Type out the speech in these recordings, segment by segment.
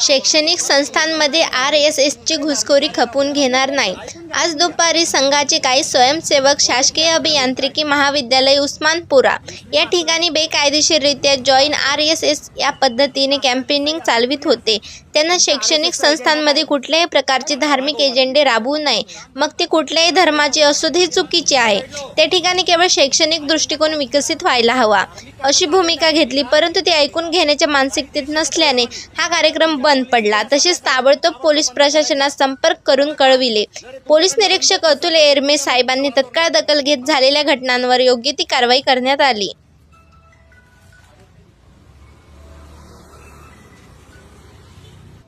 शैक्षणिक संस्थांमध्ये R S एसची घुसखोरी खपून घेणार नाही आज दुपारी संघाचे काही स्वयंसेवक शासकीय अभियांत्रिकी महाविद्यालय उस्मानपुरा या ठिकाणी बेकायदेशीररित्या जॉईन आर एस एस या पद्धतीने कॅम्पेनिंग चालवित होते. त्यांना शैक्षणिक संस्थांमध्ये कुठल्याही प्रकारचे धार्मिक एजेंडे राबवू नये. मग ते कुठल्याही धर्माचे असो हे चुकीचे आहे. त्या ठिकाणी केवळ शैक्षणिक दृष्टिकोन विकसित व्हायला हवा. अशी भूमिका घेतली परंतु ती ऐकून घेण्याच्या मानसिकतेत नसल्याने हा कार्यक्रम बंद पडला. तसेच ताबडतोब पोलीस प्रशासनास संपर्क करून कळविले. पोलीस निरीक्षक अतुल एरमे साहेबांनी तत्काळ दखल घेत झालेल्या घटनांवर योग्य ती कारवाई करण्यात आली.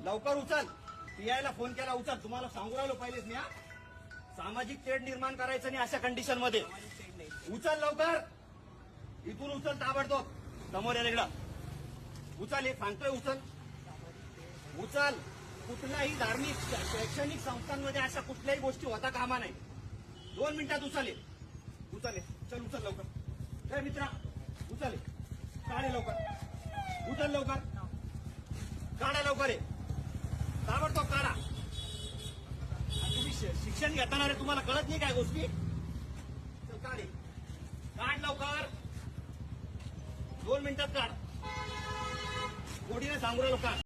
लवकर उचल. पीआयला फोन केला उचल. तुम्हाला सांगू राहिलो पाहिजे मी सामाजिक तेढ निर्माण करायचं नाही अशा कंडिशनमध्ये. उचल लवकर. इथून उचल ताबडतोब. समोर या इकडं. उचल हे सांगतोय उचल. उचल. कुठल्याही धार्मिक शैक्षणिक संस्थांमध्ये अशा कुठल्याही गोष्टी होता कामा नाही. दोन मिनिटात उचाले उचाले चल उचल लवकर. काय मित्रा उचल. काढे लवकर. उचल लवकर. काढा लवकर ताबडतोब काढा. तुम्ही शिक्षण घेताना रे तुम्हाला कळत नाही काय गोष्टी? चल काढे काढ लवकर. दोन मिनिटात काढ. गोडीने सांगू लोकांना